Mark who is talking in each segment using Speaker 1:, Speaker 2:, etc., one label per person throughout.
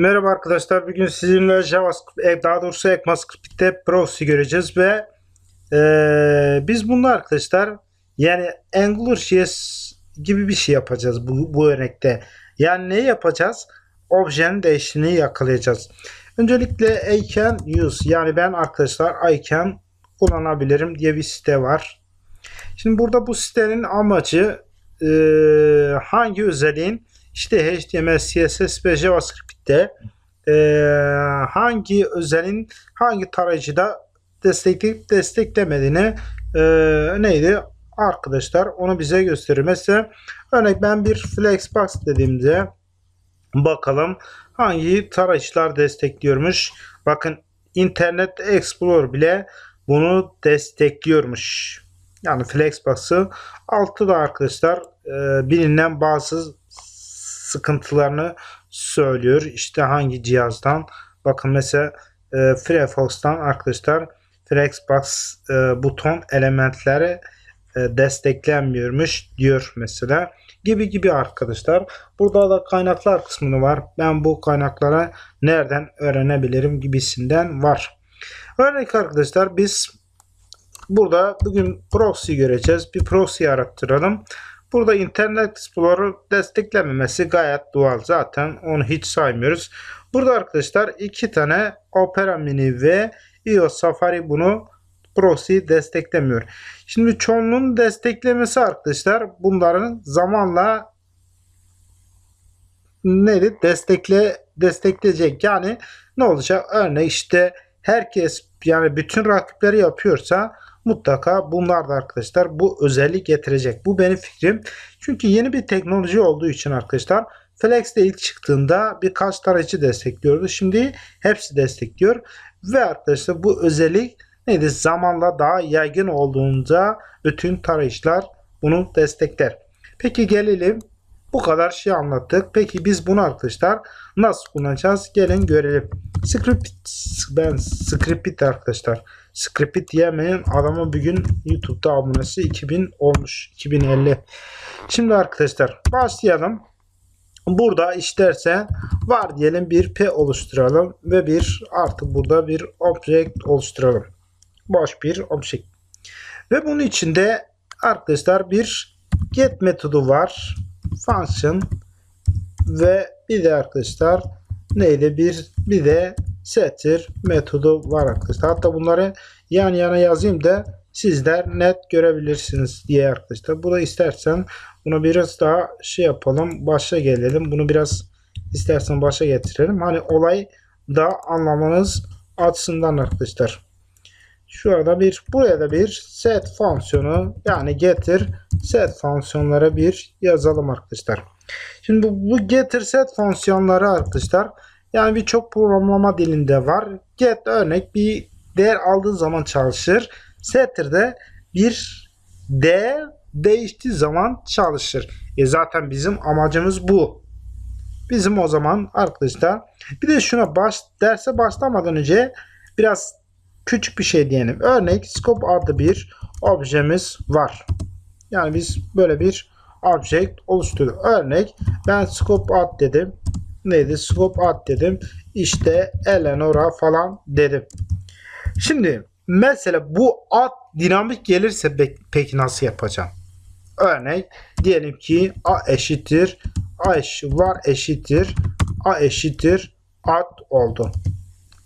Speaker 1: Merhaba arkadaşlar. Bugün sizinle JavaScript, e, daha doğrusu ECMAScript'te proxy göreceğiz ve e, biz bunu arkadaşlar yani AngularJS gibi bir şey yapacağız bu, bu örnekte. Yani ne yapacağız? Objenin değiştiğini yakalayacağız. Öncelikle I can use yani ben arkadaşlar I can kullanabilirim diye bir site var. Şimdi burada bu sitenin amacı e, hangi özelliğin işte HTML, CSS ve JavaScript'te e, hangi özelin hangi tarayıcıda destekleyip desteklemediğini e, neydi arkadaşlar onu bize gösterir. Mesela örnek ben bir Flexbox dediğimde bakalım hangi tarayıcılar destekliyormuş. Bakın Internet Explorer bile bunu destekliyormuş. Yani Flexbox'ı altı da arkadaşlar e, bilinen bazı sıkıntılarını söylüyor. İşte hangi cihazdan bakın mesela e, Firefox'tan arkadaşlar Flexbox e, buton elementleri e, desteklenmiyormuş diyor mesela gibi gibi arkadaşlar. Burada da kaynaklar kısmını var. Ben bu kaynaklara nereden öğrenebilirim gibisinden var. Örnek arkadaşlar biz burada bugün proxy göreceğiz. Bir proxy arattıralım. Burada Internet Explorer desteklememesi gayet doğal. Zaten onu hiç saymıyoruz. Burada arkadaşlar iki tane Opera Mini ve iOS Safari bunu proxy desteklemiyor. Şimdi çoğunluğun desteklemesi arkadaşlar bunların zamanla neydi? Destekle destekleyecek. Yani ne olacak? Örneğin işte herkes yani bütün rakipleri yapıyorsa mutlaka bunlar da arkadaşlar bu özellik getirecek. Bu benim fikrim. Çünkü yeni bir teknoloji olduğu için arkadaşlar Flex de ilk çıktığında birkaç tarayıcı destekliyordu. Şimdi hepsi destekliyor. Ve arkadaşlar bu özellik neydi? Zamanla daha yaygın olduğunda bütün tarayıcılar bunu destekler. Peki gelelim bu kadar şey anlattık. Peki biz bunu arkadaşlar nasıl kullanacağız? Gelin görelim. Script ben script arkadaşlar. Script diyemeyen adama bugün YouTube'da abonesi 2000 olmuş. 2050. Şimdi arkadaşlar başlayalım. Burada isterse var diyelim bir P oluşturalım ve bir artık burada bir object oluşturalım. Boş bir object. Ve bunun içinde arkadaşlar bir get metodu var. Function ve bir de arkadaşlar neydi bir bir de setter metodu var arkadaşlar. Hatta bunları yan yana yazayım da sizler net görebilirsiniz diye arkadaşlar. Bu da istersen bunu biraz daha şey yapalım. Başa gelelim. Bunu biraz istersen başa getirelim. Hani olay da anlamanız açısından arkadaşlar. Şurada bir buraya da bir set fonksiyonu yani getir set fonksiyonlara bir yazalım arkadaşlar. Şimdi bu, bu getir set fonksiyonları arkadaşlar yani birçok programlama dilinde var. Get örnek bir değer aldığı zaman çalışır. Setter de bir değer değiştiği zaman çalışır. E zaten bizim amacımız bu. Bizim o zaman arkadaşlar bir de şuna baş derse başlamadan önce biraz küçük bir şey diyelim. Örnek scope adlı bir objemiz var. Yani biz böyle bir object oluşturduk. Örnek ben scope ad dedim. Neydi? Scope ad dedim. İşte Eleanora falan dedim. Şimdi mesela bu ad dinamik gelirse peki nasıl yapacağım? Örnek diyelim ki a eşittir a eş var eşittir a eşittir ad oldu.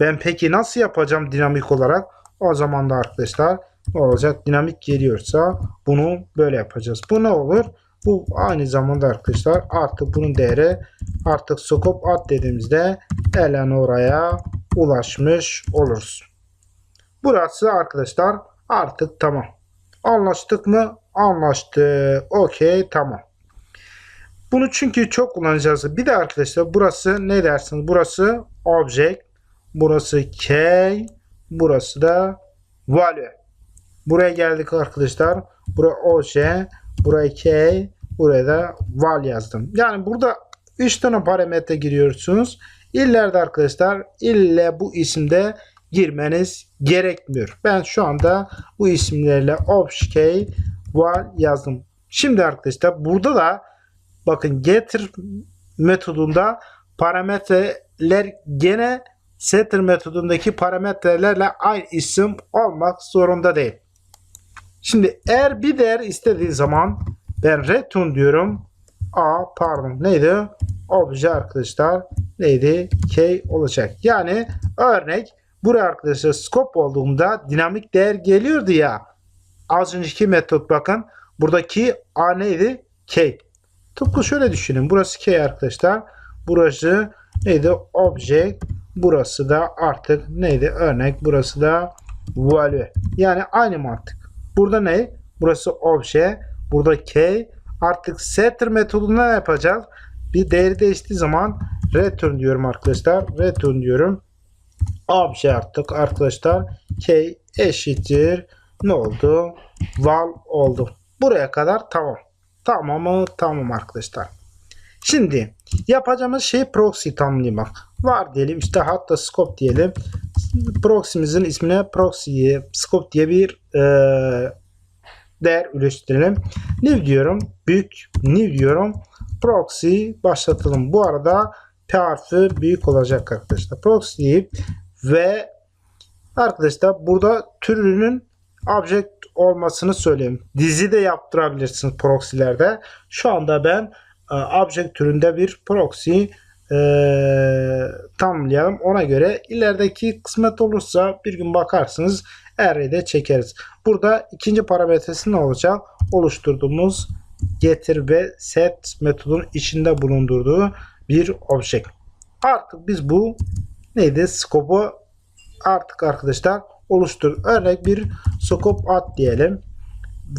Speaker 1: Ben peki nasıl yapacağım dinamik olarak? O zaman da arkadaşlar ne olacak? Dinamik geliyorsa bunu böyle yapacağız. Bu ne olur? Bu aynı zamanda arkadaşlar artık bunun değeri artık scope ad dediğimizde Eleanora'ya ulaşmış oluruz. Burası arkadaşlar artık tamam. Anlaştık mı? Anlaştık. Okey tamam. Bunu çünkü çok kullanacağız. Bir de arkadaşlar burası ne dersiniz? Burası object. Burası key. Burası da value. Buraya geldik arkadaşlar. Buraya OC. Buraya key. Buraya da val yazdım. Yani burada 3 tane parametre giriyorsunuz. İllerde arkadaşlar ille bu isimde girmeniz gerekmiyor. Ben şu anda bu isimlerle key val yazdım. Şimdi arkadaşlar burada da bakın getir metodunda parametre parametreler gene setter metodundaki parametrelerle aynı isim olmak zorunda değil. Şimdi eğer bir değer istediği zaman ben return diyorum. A pardon neydi? Obje arkadaşlar neydi? K olacak. Yani örnek buraya arkadaşlar scope olduğunda dinamik değer geliyordu ya. Az önceki metot bakın. Buradaki A neydi? K. Tıpkı şöyle düşünün. Burası K arkadaşlar. Burası neydi? Obje. Burası da artık neydi? Örnek. Burası da value. Yani aynı mantık. Burada ne? Burası obje. Burada K. Artık setter metodunda ne yapacağız? Bir değeri değiştiği zaman return diyorum arkadaşlar. Return diyorum. Obje artık arkadaşlar. K eşittir. Ne oldu? Val oldu. Buraya kadar tamam. Tamam mı? Tamam arkadaşlar. Şimdi yapacağımız şey proxy tanımlamak. Var diyelim işte hatta scope diyelim. Proxy'mizin ismine proxy scope diye bir e, değer oluşturalım. New diyorum. Büyük new diyorum. Proxy başlatalım. Bu arada P harfi büyük olacak arkadaşlar. Proxy ve arkadaşlar burada türünün object olmasını söyleyeyim. Dizi de yaptırabilirsiniz proxylerde. Şu anda ben e, object türünde bir proxy e, tamamlayalım. Ona göre ilerideki kısmet olursa bir gün bakarsınız array'de çekeriz. Burada ikinci parametresi ne olacak? Oluşturduğumuz getir ve set metodun içinde bulundurduğu bir object. Artık biz bu neydi? Scope'u artık arkadaşlar oluştur. Örnek bir scope at diyelim.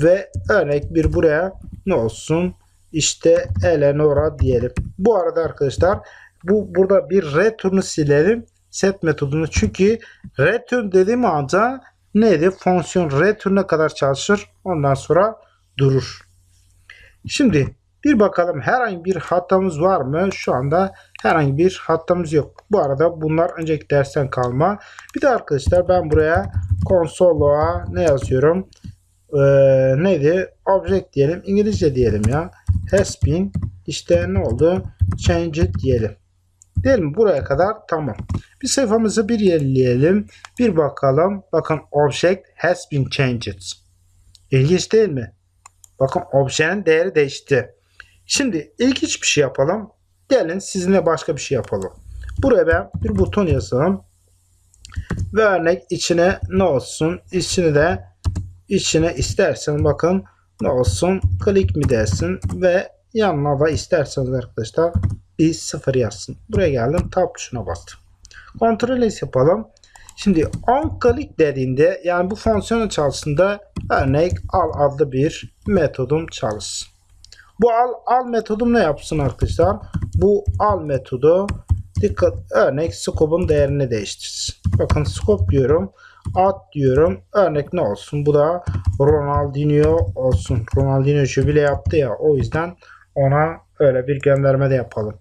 Speaker 1: Ve örnek bir buraya ne olsun? İşte Eleanora diyelim. Bu arada arkadaşlar bu burada bir return'u silelim. Set metodunu. Çünkü return dediğim anda neydi? Fonksiyon return'e kadar çalışır. Ondan sonra durur. Şimdi bir bakalım herhangi bir hatamız var mı? Şu anda herhangi bir hatamız yok. Bu arada bunlar önceki dersten kalma. Bir de arkadaşlar ben buraya konsoloa ne yazıyorum? Ee, neydi? Object diyelim. İngilizce diyelim ya. Has been işte ne oldu? Change diyelim. Değil mi? Buraya kadar tamam. Bir sayfamızı bir yerleyelim. Bir bakalım. Bakın object has been changed. İlginç değil mi? Bakın objenin değeri değişti. Şimdi ilginç bir şey yapalım. Gelin sizinle başka bir şey yapalım. Buraya ben bir buton yazalım. Ve örnek içine ne olsun? İçine de içine istersen bakın ne olsun? Klik mi dersin ve yanına da isterseniz arkadaşlar bir sıfır yazsın. Buraya geldim. Tab tuşuna bastım. Ctrl S yapalım. Şimdi on click dediğinde yani bu fonksiyonun çalıştığında örnek al adlı bir metodum çalışsın. Bu al, al metodum ne yapsın arkadaşlar? Bu al metodu dikkat örnek scope'un değerini değiştirsin. Bakın scope diyorum. Ad diyorum. Örnek ne olsun? Bu da Ronaldinho olsun. Ronaldinho jübile yaptı ya. O yüzden ona öyle bir gönderme de yapalım.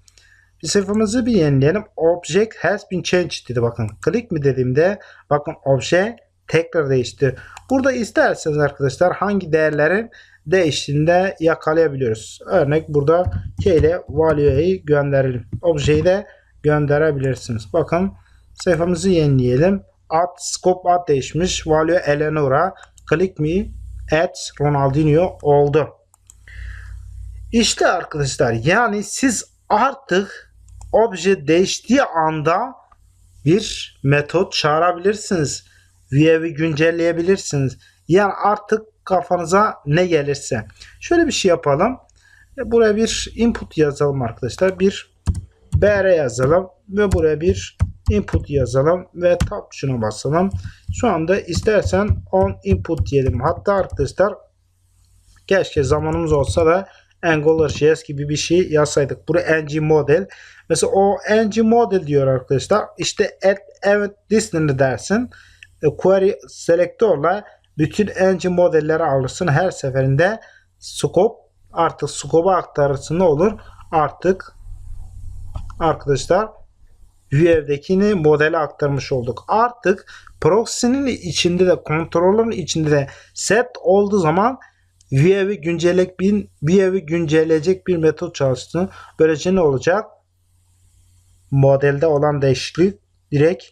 Speaker 1: Bir sayfamızı bir yenileyelim. Object has been changed dedi. Bakın click mi dediğimde bakın obje tekrar değişti. Burada isterseniz arkadaşlar hangi değerlerin değiştiğinde yakalayabiliyoruz. Örnek burada K ile value'yi gönderelim. Objeyi de gönderebilirsiniz. Bakın sayfamızı yenileyelim. Ad scope ad değişmiş. Value Eleanora. Click me at Ronaldinho oldu. İşte arkadaşlar yani siz artık obje değiştiği anda bir metot çağırabilirsiniz. View'i güncelleyebilirsiniz. Yani artık kafanıza ne gelirse. Şöyle bir şey yapalım. Buraya bir input yazalım arkadaşlar. Bir br yazalım ve buraya bir input yazalım ve tab tuşuna basalım. Şu anda istersen on input diyelim. Hatta arkadaşlar keşke zamanımız olsa da AngularJS gibi bir şey yazsaydık. Buraya ng model. Mesela o ng model diyor arkadaşlar. İşte add evet listener dersin. E, query selector'la bütün ng modelleri alırsın. Her seferinde scope artık scope'a aktarırsın. Ne olur? Artık arkadaşlar View'dekini modele aktarmış olduk. Artık proxy'nin içinde de kontrolün içinde de set olduğu zaman View'i güncelleyecek bir View'i güncelleyecek bir metot çalıştığını böylece ne olacak? modelde olan değişiklik direkt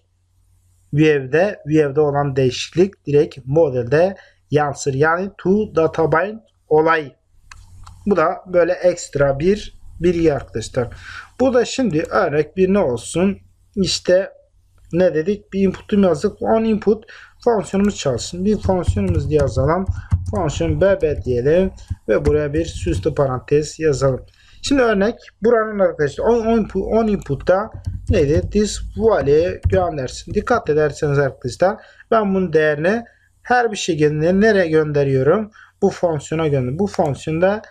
Speaker 1: view'de view'de olan değişiklik direkt modelde yansır. Yani to databind olay. Bu da böyle ekstra bir bilgi arkadaşlar. Bu da şimdi örnek bir ne olsun? İşte ne dedik? Bir input'um yazdık. On input fonksiyonumuz çalışsın. Bir fonksiyonumuzu yazalım. Fonksiyon bb diyelim ve buraya bir süslü parantez yazalım. Şimdi örnek buranın arkadaşlar 10 input, 10 input'ta neydi? This value göndersin. Dikkat ederseniz arkadaşlar ben bunun değerini her bir şekilde nereye gönderiyorum? Bu fonksiyona gönder. Bu fonksiyonda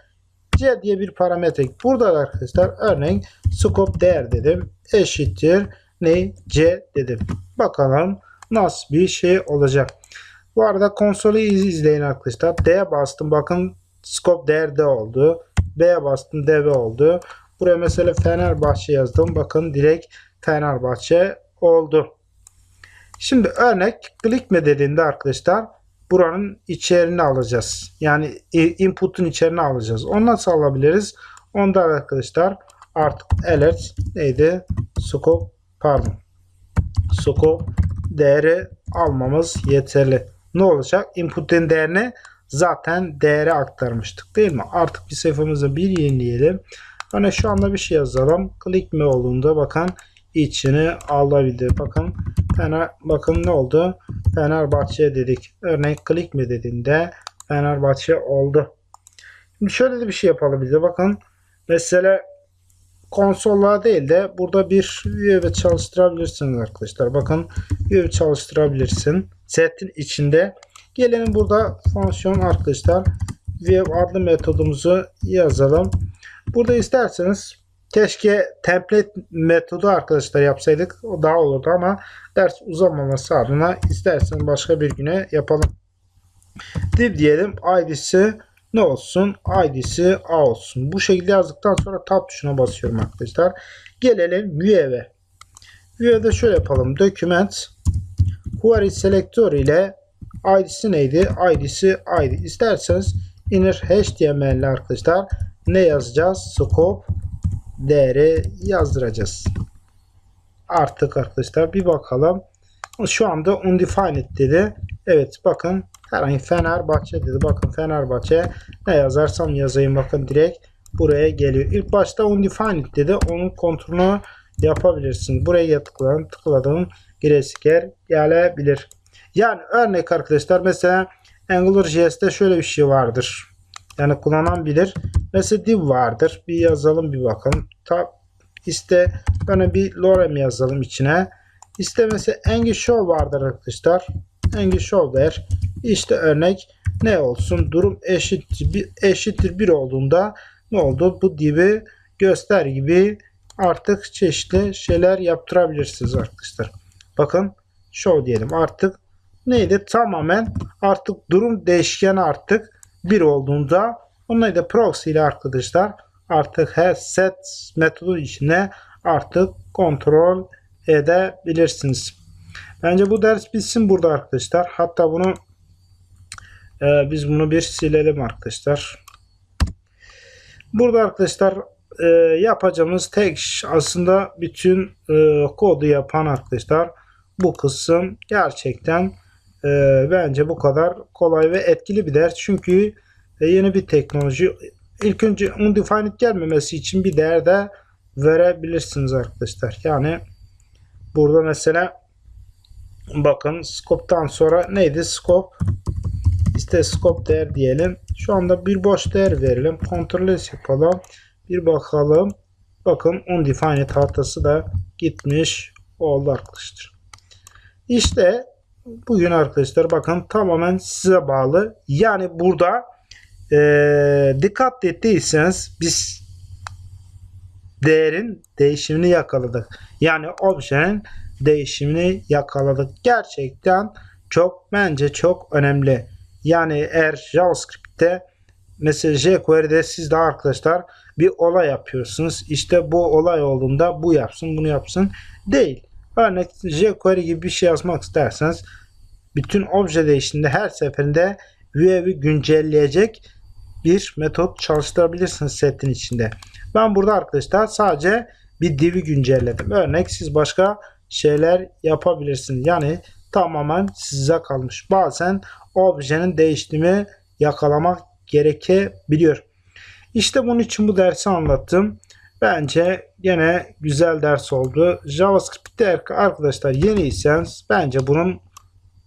Speaker 1: c diye bir parametre. Burada da arkadaşlar örneğin scope değer dedim. Eşittir ne? c dedim. Bakalım nasıl bir şey olacak. Bu arada konsolu izleyin arkadaşlar. D'ye bastım. Bakın scope değer D oldu. B'ye bastım DB oldu. Buraya mesela Fenerbahçe yazdım. Bakın direkt Fenerbahçe oldu. Şimdi örnek click me dediğinde arkadaşlar buranın içerini alacağız. Yani input'un içerini alacağız. Onu nasıl alabiliriz? Onda arkadaşlar artık alert neydi? Scope pardon. Scope değeri almamız yeterli. Ne olacak? Input'un değerini zaten değere aktarmıştık değil mi? Artık bir sayfamızı bir yenileyelim. Hani şu anda bir şey yazalım. Click me olduğunda bakın içini alabildi. Bakın Fener, bakın ne oldu? Fenerbahçe dedik. Örnek click me dediğinde Fenerbahçe oldu. Şimdi şöyle de bir şey yapalım bize. Bakın mesela konsolla değil de burada bir üye çalıştırabilirsiniz arkadaşlar. Bakın üye çalıştırabilirsin. Setin içinde Gelelim burada fonksiyon arkadaşlar. View adlı metodumuzu yazalım. Burada isterseniz keşke template metodu arkadaşlar yapsaydık. O daha olurdu ama ders uzamaması adına isterseniz başka bir güne yapalım. Div diyelim. ID'si ne olsun? ID'si A olsun. Bu şekilde yazdıktan sonra tab tuşuna basıyorum arkadaşlar. Gelelim View'e. View'de şöyle yapalım. Document Query Selector ile ID'si neydi? ID'si ID. İsterseniz inner HTML arkadaşlar ne yazacağız? Scope değeri yazdıracağız. Artık arkadaşlar bir bakalım. Şu anda undefined dedi. Evet bakın herhangi Fenerbahçe dedi. Bakın Fenerbahçe ne yazarsam yazayım bakın direkt buraya geliyor. İlk başta undefined dedi. Onun kontrolünü yapabilirsin. Buraya tıkladım. Tıkladım. Giresiker gelebilir. Yani örnek arkadaşlar mesela AngularJS'te şöyle bir şey vardır. Yani kullanan bilir. Mesela div vardır. Bir yazalım bir bakalım. Tab iste böyle bir lorem yazalım içine. İşte mesela engi show vardır arkadaşlar. Engi show der. İşte örnek ne olsun? Durum eşittir bir, eşittir bir olduğunda ne oldu? Bu divi göster gibi artık çeşitli şeyler yaptırabilirsiniz arkadaşlar. Bakın show diyelim. Artık neydi? Tamamen artık durum değişken artık bir olduğunda onları da proxy ile arkadaşlar artık her set metodu içine artık kontrol edebilirsiniz. Bence bu ders bitsin burada arkadaşlar. Hatta bunu e, biz bunu bir silelim arkadaşlar. Burada arkadaşlar e, yapacağımız tek aslında bütün e, kodu yapan arkadaşlar bu kısım gerçekten e, bence bu kadar kolay ve etkili bir ders. Çünkü e, yeni bir teknoloji. İlk önce undefined gelmemesi için bir değer de verebilirsiniz arkadaşlar. Yani burada mesela bakın scope'tan sonra neydi scope işte scope değer diyelim. Şu anda bir boş değer verelim. Ctrl yapalım. Bir bakalım. Bakın undefined hatası da gitmiş oldu arkadaşlar. İşte bugün arkadaşlar bakın tamamen size bağlı. Yani burada e, dikkat ettiyseniz biz değerin değişimini yakaladık. Yani objenin değişimini yakaladık. Gerçekten çok bence çok önemli. Yani eğer JavaScript'te mesela jQuery'de siz de arkadaşlar bir olay yapıyorsunuz. İşte bu olay olduğunda bu yapsın bunu yapsın değil. Örnek jQuery gibi bir şey yazmak isterseniz bütün obje değiştiğinde her seferinde view'i güncelleyecek bir metot çalıştırabilirsiniz setin içinde. Ben burada arkadaşlar sadece bir div'i güncelledim. Örnek siz başka şeyler yapabilirsiniz. Yani tamamen size kalmış. Bazen objenin değiştiğini yakalamak gerekebiliyor. İşte bunun için bu dersi anlattım. Bence gene güzel ders oldu. JavaScript'te arkadaşlar yeniyseniz bence bunun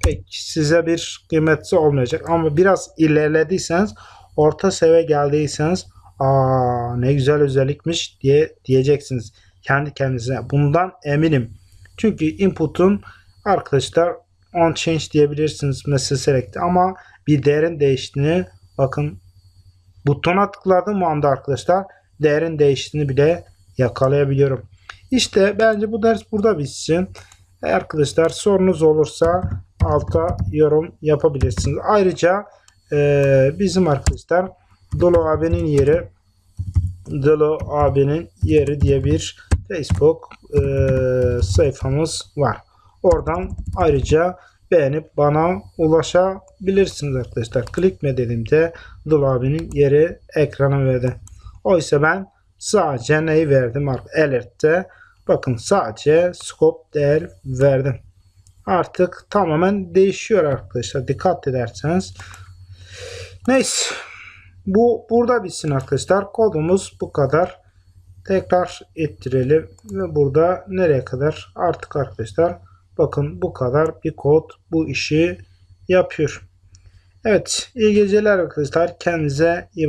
Speaker 1: pek size bir kıymeti olmayacak. Ama biraz ilerlediyseniz orta seviye geldiyseniz aa ne güzel özellikmiş diye diyeceksiniz kendi kendinize. Bundan eminim. Çünkü input'un arkadaşlar on change diyebilirsiniz mesela select ama bir değerin değiştiğini bakın butona tıkladığım anda arkadaşlar değerin değiştiğini bile yakalayabiliyorum. İşte bence bu ders burada bitsin. Arkadaşlar sorunuz olursa alta yorum yapabilirsiniz. Ayrıca e, bizim arkadaşlar Dolo abinin yeri Dolo abinin yeri diye bir Facebook e, sayfamız var. Oradan ayrıca beğenip bana ulaşabilirsiniz arkadaşlar. Klikme dediğimde Dolo abinin yeri ekrana verdi. Oysa ben sadece neyi verdim? Alert'te bakın sadece scope değer verdim. Artık tamamen değişiyor arkadaşlar. Dikkat ederseniz. Neyse. Bu burada bitsin arkadaşlar. Kodumuz bu kadar. Tekrar ettirelim. Ve burada nereye kadar? Artık arkadaşlar bakın bu kadar bir kod bu işi yapıyor. Evet. iyi geceler arkadaşlar. Kendinize iyi bakın.